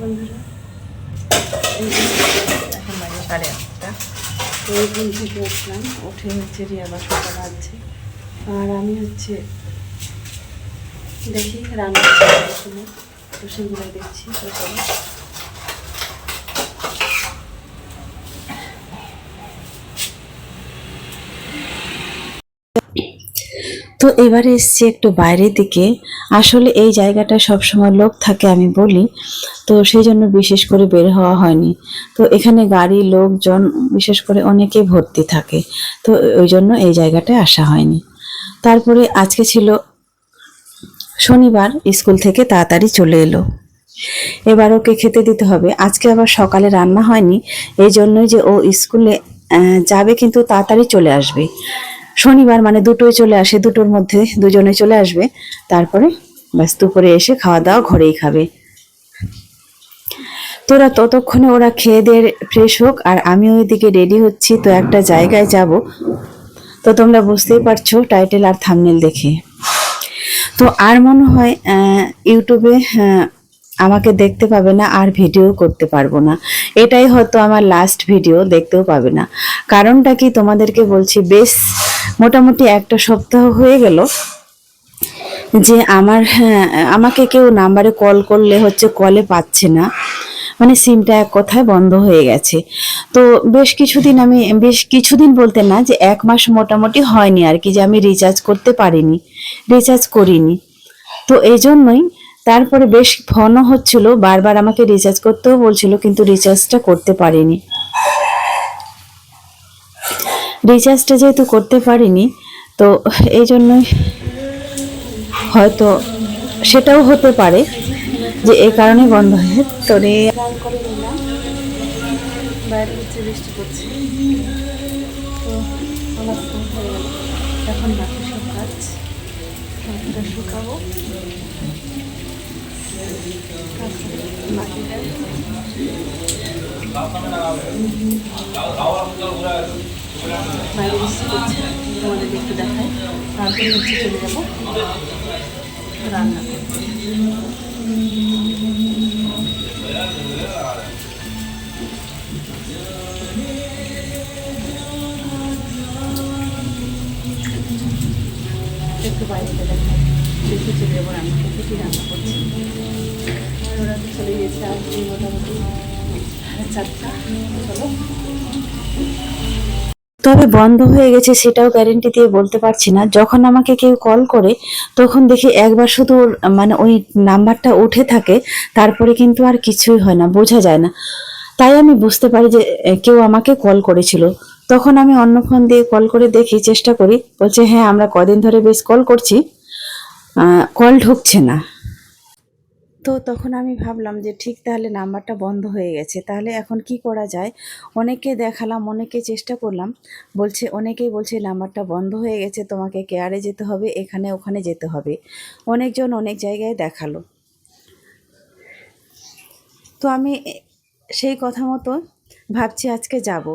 বন্ধুরা এখন বাজে উঠলাম উঠে হচ্ছে রিয়া বাসনটা বাজছে। আর আমি হচ্ছে দেখি রান্না তো সেগুলো দেখছি তো চলো। তো এবারে এসছি একটু বাইরের দিকে। আসলে এই জায়গাটা সবসময় লোক থাকে, আমি বলি। তো সেই জন্য বিশেষ করে বের হওয়া হয়নি। তো এখানে গাড়ি, লোকজন, বিশেষ করে অনেকে ভর্তি থাকে। তো ওই জন্য এই জায়গাটায় আসা হয়নি। তারপরে আজকে ছিল শনিবার, স্কুল থেকে তাড়াতাড়ি চলে এলো। এবার ওকে খেতে দিতে হবে। আজকে আবার সকালে রান্না হয়নি। এই জন্যই যে ও স্কুলে যাবে কিন্তু তাড়াতাড়ি চলে আসবে। শনিবার মানে দুটোই চলে আসে, দুটোর মধ্যে দুজনে চলে আসবে। তারপরে ব্যাস দুপুরে এসে খাওয়া দাওয়া ঘরেই খাবে। তোরা ততক্ষণে ওরা খেয়ে দিয়ে ফ্রেশ হোক, আর আমি ওইদিকে রেডি হচ্ছি, তো একটা জায়গায় যাব। তো তোমরা বুঝতেই পারছ টাইটেল আর থামনেল দেখে। তো আর মনে হয় ইউটিউবে আমাকে দেখতে পাবে না আর ভিডিও করতে পারব না। এটাই হয়তো আমার লাস্ট ভিডিও দেখতেও পাবে না। কারণটা কি তোমাদেরকে বলছি বেশ মোটামুটি একটা সপ্তাহ হয়ে গেল যে আমার হ্যাঁ, আমাকে কেউ নাম্বারে কল করলে হচ্ছে কলে পাচ্ছে না। মানে সিমটা এক কথায় বন্ধ হয়ে গেছে। তো বেশ কিছুদিন আমি বেশ কিছুদিন বলতে না যে এক মাস মোটামুটি হয়নি আর কি যে আমি রিচার্জ করতে পারিনি রিচার্জ করিনি। তো এই জন্যই তারপরে বেশ ফোনও হচ্ছিল, বারবার আমাকে রিচার্জ করতেও বলছিল, কিন্তু রিচার্জটা করতে পারিনি। রিচার্জটা যেহেতু করতে পারিনি, তো এই জন্যই হয়তো সেটাও হতে পারে যে এই কারণে বন্ধ হয়ে তো রে এখন বাকি সব কাজ শুকাবো। বাইরে বৃষ্টি পড়ছে তোমাদেরকে একটু দেখাই তারপরে হচ্ছে চলে একটু বাইরে। রান্না করছি। তবে বন্ধ হয়ে গেছে সেটাও গ্যারেন্টি দিয়ে বলতে পারছি না। যখন আমাকে কেউ কল করে, তখন দেখি একবার শুধু মানে ওই নাম্বারটা উঠে থাকে, তারপরে কিন্তু আর কিছুই হয় না, বোঝা যায় না। তাই আমি বুঝতে পারি যে কেউ আমাকে কল করেছিল। তখন আমি অন্য ফোন দিয়ে কল করে দেখি, চেষ্টা করি। বলছে হ্যাঁ আমরা কদিন ধরে বেশ কল করছি। কল ঢুকছে না। তো তখন আমি ভাবলাম যে ঠিক তাহলে নাম্বারটা বন্ধ হয়ে গেছে। তাহলে এখন কি করা যায়? অনেকে দেখালাম অনেকে চেষ্টা করলাম। বলছে, অনেকেই বলছে নাম্বারটা বন্ধ হয়ে গেছে, তোমাকে কেয়ারে যেতে হবে, এখানে ওখানে যেতে হবে। অনেকজন অনেক জায়গায় দেখাল। তো আমি সেই কথা মতো ভাবছি আজকে যাব।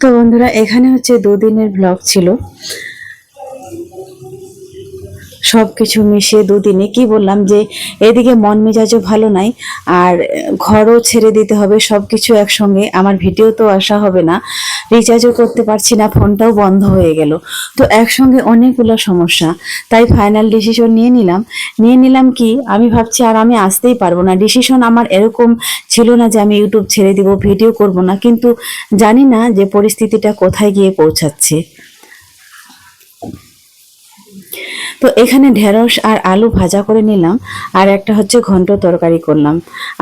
তো বন্ধুরা, এখানে হচ্ছে দুদিনের ব্লগ ছিল। সব কিছু মিশিয়ে দুদিনে। কি বললাম যে, এদিকে মন মেজাজও ভালো নাই, আর ঘরও ছেড়ে দিতে হবে সব কিছু একসঙ্গে। আমার ভিডিও তো আসা হবে না রিচার্জও করতে পারছি না, ফোনটাও বন্ধ হয়ে গেল। তো একসঙ্গে অনেকগুলো সমস্যা। তাই ফাইনাল ডিসিশন নিয়ে নিলাম। নিয়ে নিলাম কি, আমি ভাবছি আর আমি আসতেই পারব না। ডিসিশন আমার এরকম ছিল না যে আমি ইউটিউব ছেড়ে দিব ভিডিও করব না। কিন্তু জানি না যে পরিস্থিতিটা কোথায় গিয়ে পৌঁছাচ্ছে। তো এখানে ঢেঁড়স আর আলু ভাজা করে নিলাম, আর একটা হচ্ছে ঘন্ট তরকারি করলাম।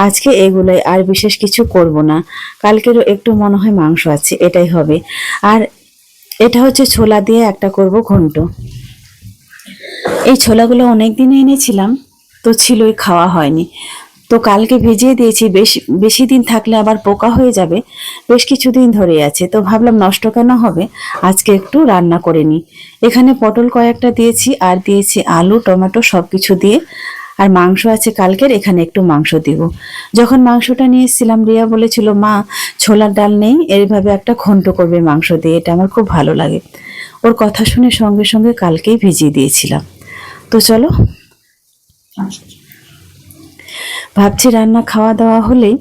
আজকে এগুলোই আর বিশেষ কিছু করব না। কালকেরও একটু মনে হয় মাংস আছে, এটাই হবে। আর এটা হচ্ছে ছোলা দিয়ে একটা করব ঘন্ট। এই ছোলাগুলো অনেক দিনে এনেছিলাম, তো ছিলই, খাওয়া হয়নি। তো কালকে ভিজিয়ে দিয়েছি, বেশ, বেশি দিন থাকলে আবার পোকা হয়ে যাবে, বেশ কিছুদিন ধরে আছে, তো ভাবলাম নষ্ট কেন হবে? আজকে একটু রান্না করে নিই। এখানে পটল কয়েকটা দিয়েছি, আর দিয়েছি আলু, টমেটো সব কিছু দিয়ে, আর মাংস আছে কালকের, এখানে একটু মাংস দিব। যখন মাংসটা নিয়ে এসেছিলাম, রিয়া বলেছিল, মা, ছোলার ডাল নেই এইভাবে একটা ঘন্ট করবে মাংস দিয়ে, এটা আমার খুব ভালো লাগে। ওর কথা শুনে সঙ্গে সঙ্গে কালকেই ভিজিয়ে দিয়েছিলাম। তো চলো। ভাবছি রান্না খাওয়া দাওয়া হলেই।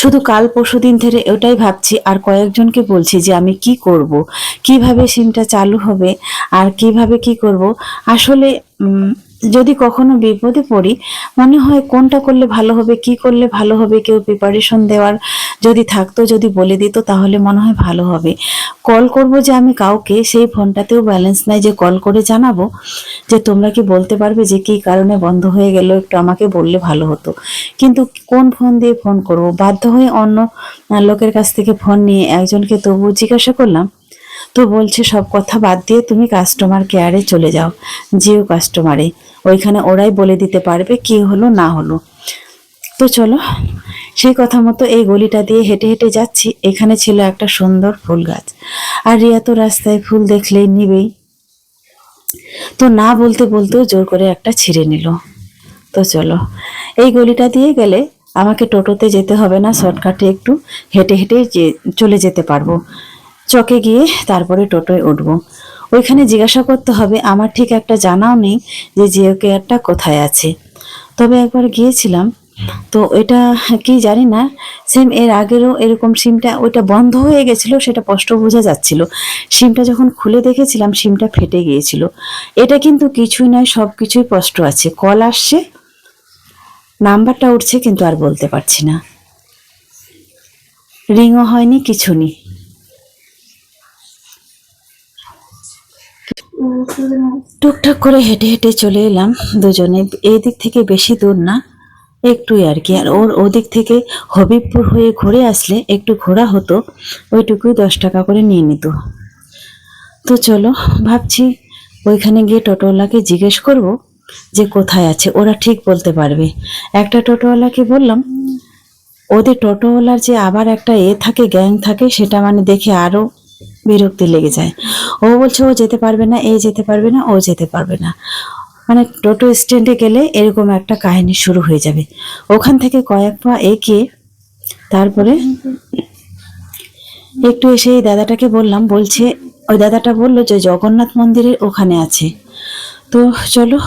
শুধু কাল পরশু দিন ধরে ওটাই ভাবছি, আর কয়েকজনকে বলছি যে আমি কি করব, কীভাবে সিমটা চালু হবে, আর কীভাবে কি করব। আসলে যদি কখনো বিপদে পড়ি, মনে হয় কোনটা করলে ভালো হবে, কি করলে ভালো হবে, কেউ প্রিপারেশন দেওয়ার যদি থাকতো, যদি বলে দিত, তাহলে মনে হয় ভালো হবে। কল করব যে আমি কাউকে, সেই ফোনটাতেও ব্যালেন্স নাই যে কল করে জানাব, যে তোমরা কি বলতে পারবে যে কি কারণে বন্ধ হয়ে গেল, একটু আমাকে বললে ভালো হতো। কিন্তু কোন ফোন দিয়ে ফোন করব? বাধ্য হয়ে অন্য লোকের কাছ থেকে ফোন নিয়ে একজনকে তবু জিজ্ঞাসা করলাম তো বলছে, সব কথা বাদ দিয়ে তুমি কাস্টমার কেয়ারে চলে যাও। জিও কাস্টমারে ওইখানে ওরাই বলে দিতে পারবে কি হলো, না হলো। তো চলো, সেই কথা মতো এই গলিটা দিয়ে হেঁটে হেঁটে যাচ্ছি। এখানে ছিল একটা সুন্দর ফুল গাছ। আর রিয়া তো রাস্তায় ফুল দেখলেই নিবেই। তো না বলতে বলতেও জোর করে একটা ছিঁড়ে নিল। তো চলো, এই গলিটা দিয়ে গেলে আমাকে টোটোতে যেতে হবে না, শর্টকাটে একটু হেঁটে হেঁটে চলে যেতে পারব। চকে গিয়ে তারপরে টোটোয় উঠব। ওইখানে জিজ্ঞাসা করতে হবে, আমার ঠিক একটা জানাও নেই যে জিও কেয়ারটা কোথায় আছে। তবে একবার গিয়েছিলাম, তো এটা কি জানি না সেম এর আগেরও এরকম সিমটা ওইটা বন্ধ হয়ে গেছিল, সেটা স্পষ্ট বোঝা যাচ্ছিল। সিমটা যখন খুলে দেখেছিলাম, সিমটা ফেটে গিয়েছিল। এটা কিন্তু কিছুই নয় সব কিছুই স্পষ্ট আছে। কল আসছে, নাম্বারটা উঠছে, কিন্তু আর বলতে পারছি না। রিংও হয়নি, কিছু নেই। টুকটাক করে হেঁটে হেঁটে চলে এলাম দুজনে। এই দিক থেকে বেশি দূর না, একটুই আর কি। আর ওর ওদিক থেকে হবিবপুর হয়ে ঘুরে আসলে একটু ঘোরা হতো, ওইটুকুই দশ টাকা করে নিয়ে নিত। তো চলো, ভাবছি ওইখানে গিয়ে টোটোওয়ালাকে জিজ্ঞেস করব যে কোথায় আছে, ওরা ঠিক বলতে পারবে। একটা টোটোওয়ালাকে বললাম, ওদের টোটোওয়ালার যে আবার একটা এ থাকে, গ্যাং থাকে, সেটা মানে দেখে আরও বিরক্তি লেগে যায়। ও বলছে, ও যেতে পারবে না, এ যেতে পারবে না, ও যেতে পারবে না। মানে টোটো স্ট্যান্ডে গেলে এরকম একটা কাহিনী শুরু হয়ে যাবে। ওখান থেকে কয়েক পা এগিয়ে তারপরে একটু এসে এই দাদাটাকে বললাম, বলছে, ওই দাদাটা বলল যে, জগন্নাথ মন্দিরের ওখানে আছে। তো চলো,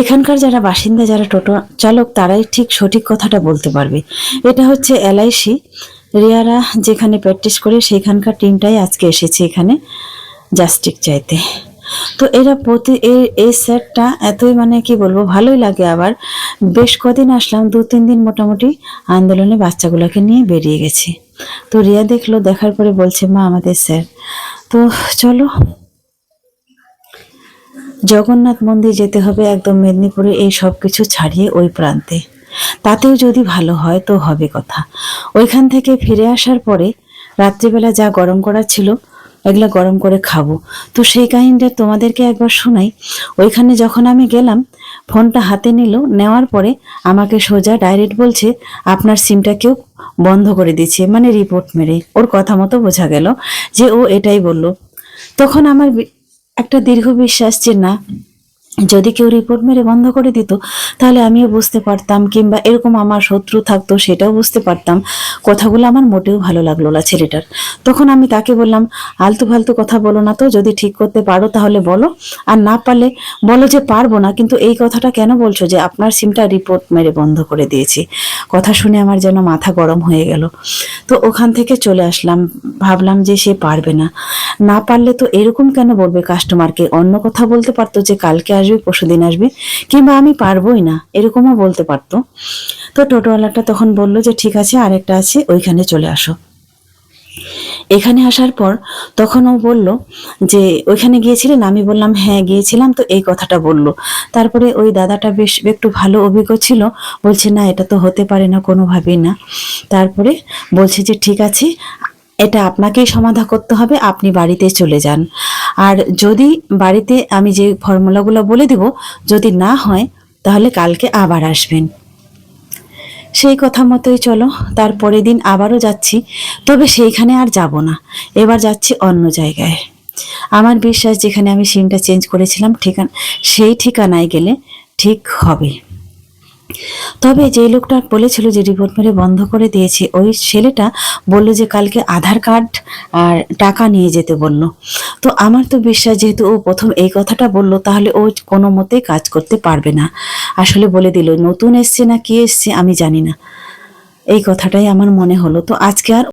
এখানকার যারা বাসিন্দা, যারা টোটো চালক, তারাই ঠিক সঠিক কথাটা বলতে পারবে। এটা হচ্ছে এলআইসি। রিয়ারা যেখানে প্র্যাকটিস করে সেখানকার টিমটাই আজকে এসেছে এখানে জাস্টিক চাইতে। তো এরা প্রতি এই এই সেটটা এতই মানে কি বলব, ভালোই লাগে আবার। বেশ কদিন আসলাম, দু, তিন দিন মোটামুটি আন্দোলনে বাচ্চাগুলোকে নিয়ে বেরিয়ে গেছি। তো রিয়া দেখল, দেখার পরে বলছে, মা, আমাদের স্যার তো চলো। জগন্নাথ মন্দির যেতে হবে একদম মেদিনীপুরে, এই সব কিছু ছাড়িয়ে ওই প্রান্তে। তাতেও যদি ভালো হয় তো হবে কথা। ওইখান থেকে ফিরে আসার পরে রাত্রিবেলা যা গরম করা ছিল, এগুলা গরম করে খাব। তো সেই কাহিনীটা তোমাদেরকে একবার শোনাই। ওইখানে যখন আমি গেলাম, ফোনটা হাতে নিল, নেওয়ার পরে আমাকে সোজা ডাইরেক্ট বলছে, আপনার সিমটা কেউ বন্ধ করে দিচ্ছে মানে রিপোর্ট মেরে। ওর কথা মতো বোঝা গেল যে ও এটাই বলল। তখন আমার একটা দীর্ঘ বিশ্বাস যে না যদি কেউ রিপোর্ট মেরে বন্ধ করে দিত, তাহলে আমিও বুঝতে পারতাম কিংবা এরকম আমার শত্রু থাকতো সেটাও বুঝতে পারতাম। কথাগুলো আমার মোটেও ভালো লাগল না ছেলেটার। তখন আমি তাকে বললাম, আলতু ফালতু কথা বলো না তো, যদি ঠিক করতে পারো তাহলে বলো। আর না পারলে বলো যে পারব না, কিন্তু এই কথাটা কেন বলছো যে আপনার সিমটা রিপোর্ট মেরে বন্ধ করে দিয়েছি? কথা শুনে আমার যেন মাথা গরম হয়ে গেল। তো ওখান থেকে চলে আসলাম। ভাবলাম যে সে পারবে না। না পারলে তো এরকম কেন বলবে? কাস্টমারকে অন্য কথা বলতে পারতো যে কালকে আসবে পরশুদিন আসবে। কিংবা আমি পারবোই না, এরকমও বলতে পারতো। তো টোটোওয়ালাটা তখন বলল যে, ঠিক আছে, আরেকটা আছে, ওইখানে চলে আসো। এখানে আসার পর তখন ও বলল যে, ওইখানে গিয়েছিলেন? আমি বললাম হ্যাঁ গিয়েছিলাম। তো এই কথাটা বলল। তারপরে ওই দাদাটা বেশ, একটু ভালো অভিজ্ঞ ছিল। বলছে, না, এটা তো হতে পারে না, কোনোভাবেই না। তারপরে বলছে যে, ঠিক আছে এটা আপনাকেই সমাধা করতে হবে, আপনি বাড়িতে চলে যান। আর যদি বাড়িতে আমি যে ফর্মুলাগুলো বলে দেব, যদি না হয়, তাহলে কালকে আবার আসবেন। সেই কথা মতোই চলো তারপরের দিন আবারও যাচ্ছি, তবে সেইখানে আর যাব না। এবার যাচ্ছি অন্য জায়গায়। আমার বিশ্বাস, যেখানে আমি সিমটা চেঞ্জ করেছিলাম, ঠিকানা, সেই ঠিকানায় গেলে ঠিক হবে। তবে যে লোকটা বলেছিল যে রিপোর্ট মেরে বন্ধ করে দিয়েছি, ওই ছেলেটা বলল যে কালকে আধার কার্ড আর টাকা নিয়ে যেতে বলল। তো আমার তো বিশ্বাস যেহেতু ও প্রথম এই কথাটা বলল, তাহলে ও কোনো মতেই কাজ করতে পারবে না। আসলে বলে দিল, নতুন এসছে না কি এসছে আমি জানি না। এই কথাটাই আমার মনে হলো। তো আজকে আর